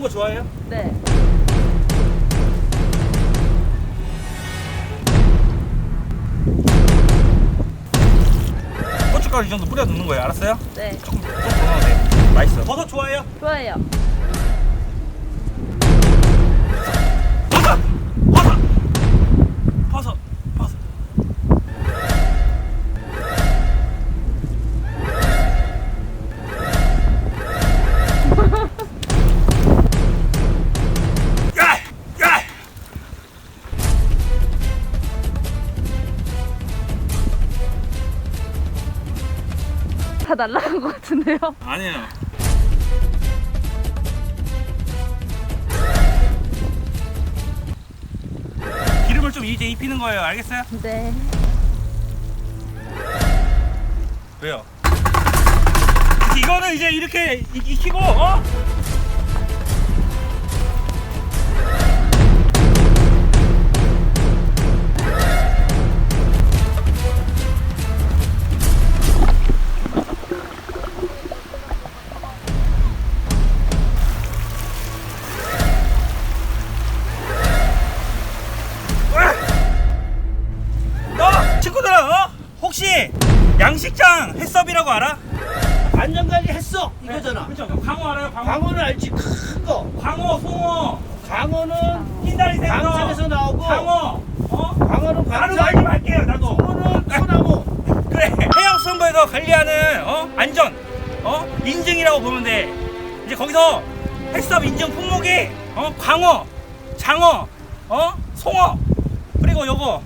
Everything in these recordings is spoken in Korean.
거 좋아해요? 네. 고춧가루 이 정도 뿌려 넣는 거예요. 알았어요? 네. 조금 조금 더 넣어도 돼. 맛있어. 버섯 좋아해요? 좋아요. 날라간 것 같은데요? 아니에요. 기름을 좀 이제 입히는 거예요. 알겠어요? 네. 왜요? 이거는 이제 이렇게 이- 익히고 어? 혹시 양식장 해썹이라고 알아? 안전관리 했어 이거잖아. 그렇죠. 광어 알아요? 광어. 광어는 알지 큰 거. 광어, 송어, 광어는 흰다리 생선, 광천에서 나오고 광어. 어? 광어는 나도 광산, 말좀 할게요. 나도. 송어는 소나무. 그래. 해양수산부에서 관리하는 어? 안전, 어? 인증이라고 보면 돼. 이제 거기서 해썹 인증 품목이 어? 광어, 장어, 어? 송어, 그리고 요거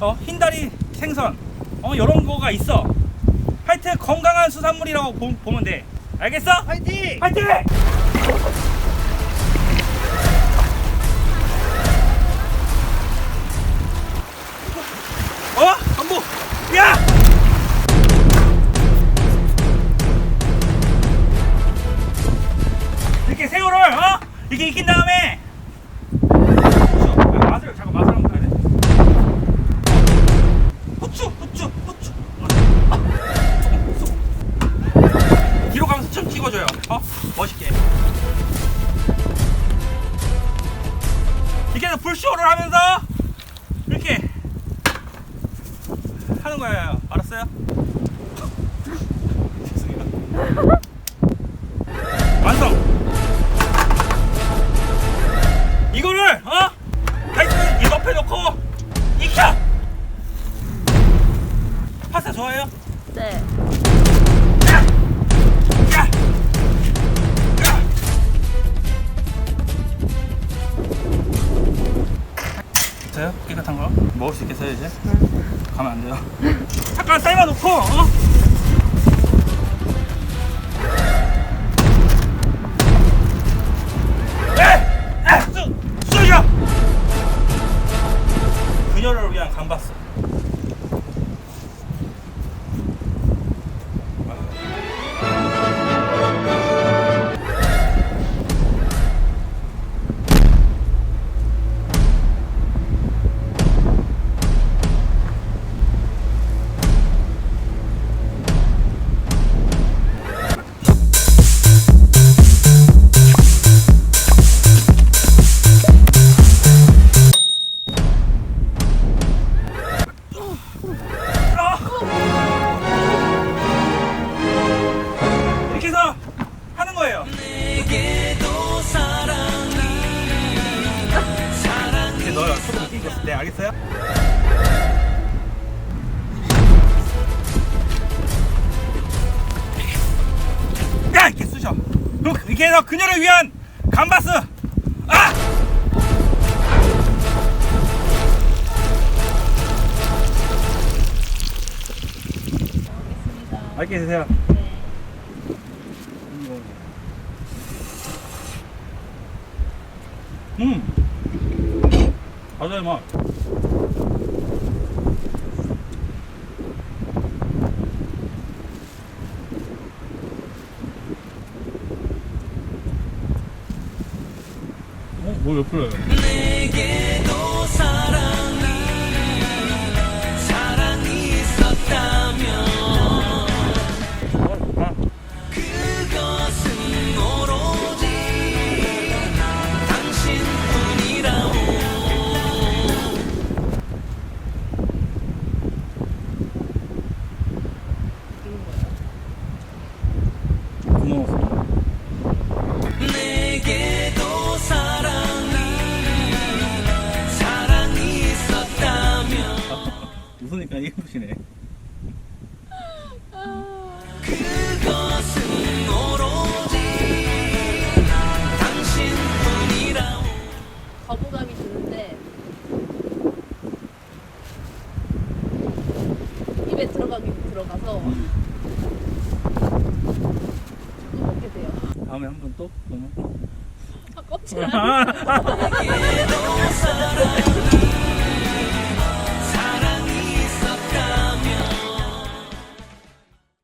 어? 흰다리 생선, 어? 요런 거가 있어. 하여튼 건강한 수산물이라고 보, 보면 돼. 알겠어? 파이팅! 파이팅! 어? 안보 야! 이렇게 새우를 어? 이렇게 익힌 다음에 이렇게 해서 불쇼를 하면서 이렇게 하는 거예요. 알았어요? 있겠어요 이제? 가면 안 돼요 잠깐 삶아 놓고 어? 에! 에! 수! 수저! 그녀를 위한 감바스 이렇게 해서 그녀를 위한 감바스. 아! 맛있게 드세요. 음. 맞아요, 맛. 어, 뭐왜 풀어요? 거부감이 드는데 입에 들어가서 자꾸 먹게 돼요. 다음에 한 번 또? 그러면? 아 껍질 안